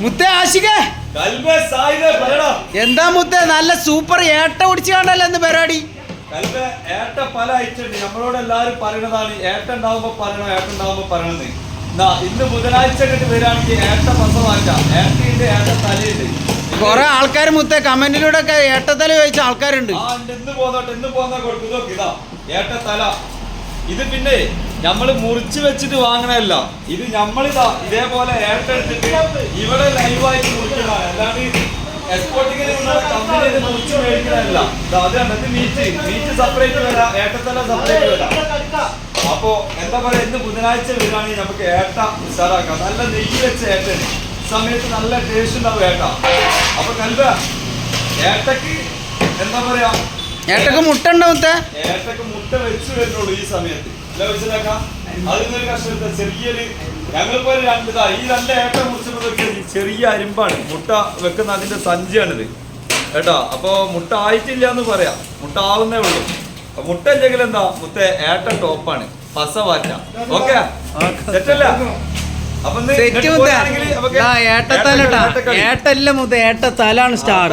മുത്തേ ആശികേ. എന്താ മുത്തേ നല്ല സൂപ്പർ ഏട്ട ഒടിച്ചു കാണല്ലോ എന്ന് പരിപാടി ഏട്ട പല അയച്ചിട്ടുണ്ട്. നമ്മളോട് എല്ലാരും പറയണതാണ് ഏട്ട ഉണ്ടാവുമ്പോ പറയണം ഏട്ട ഉണ്ടാവുമ്പോ പറയണെന്ന്. എന്നാ ഇന്ന് ബുധനാഴ്ച കണ്ട് വരികയാണെങ്കിൽ ഏട്ട പസമാറ്റ ഏട്ടയുണ്ട് ഏട്ട തലയുണ്ട്. കൊറേ ആൾക്കാർ മുത്തേ കമന്റിലൂടെ ഒക്കെ ഏട്ടത്തല ചോദിച്ച ആൾക്കാരുണ്ട്. ഇന്ന് പോന്നോട്ടെ ഇന്ന് പോന്നാ കൊടുക്കുന്നു ഇതാ ഏട്ട തല. ഇത് പിന്നെ നമ്മൾ മുറിച്ച് വെച്ചിട്ട് വാങ്ങണല്ല ഇത് നമ്മളിതാ ഇതേപോലെ ഏറ്റെടുത്തിട്ട് ഇവിടെ ലൈവായിട്ട് മുറിക്കണതാണ്. കമ്പനി സെപ്പറേറ്റ് സെപ്പറേറ്റ് അപ്പോ എന്താ പറയാ ഇന്ന് ബുധനാഴ്ച വരികയാണെങ്കിൽ നമുക്ക് ഏട്ട ഉഷാറാക്കാം. നല്ല നെയ്യ് വെച്ച ഏട്ടന് സമയത്ത് നല്ല ടേസ്റ്റ് ഉണ്ടാവും ഏട്ട. അപ്പൊ കൽവ ഏട്ടക്ക് എന്താ പറയാ ഏട്ടക്ക് മുട്ട ഉണ്ടോ മുത്തേ? ഏട്ടക്ക് മുട്ട വെച്ച് വരുന്നുള്ളൂ ഈ സമയത്ത്. അല്ല മനസ്സിലാക്കാം? അതിൽ നിന്നൊരു കഷ്ണം എടുത്ത ചെറിയൊരു ഞങ്ങളിപ്പോ ഒരു രണ്ട് ഈ രണ്ട് ഏട്ട മുറിച്ചപ്പോൾ ചെറിയ അരിമ്പാണ്. മുട്ട വെക്കുന്ന അതിന്റെ സഞ്ചിയാണിത്. കേട്ടോ? അപ്പൊ മുട്ട ആയിട്ടില്ല എന്ന് പറയാം. മുട്ട ആവുന്നേ ഉള്ളൂ. മുട്ട ഇല്ലെങ്കിൽ എന്താ? മുത്ത ഏട്ട ടോപ്പാണ്. പസവാറ്റ. ഓക്കെ? സെറ്റല്ല? ഏട്ടത്തല. ഏട്ടല്ല മുത്തേ ഏട്ടത്തലാണ് സ്റ്റാർ.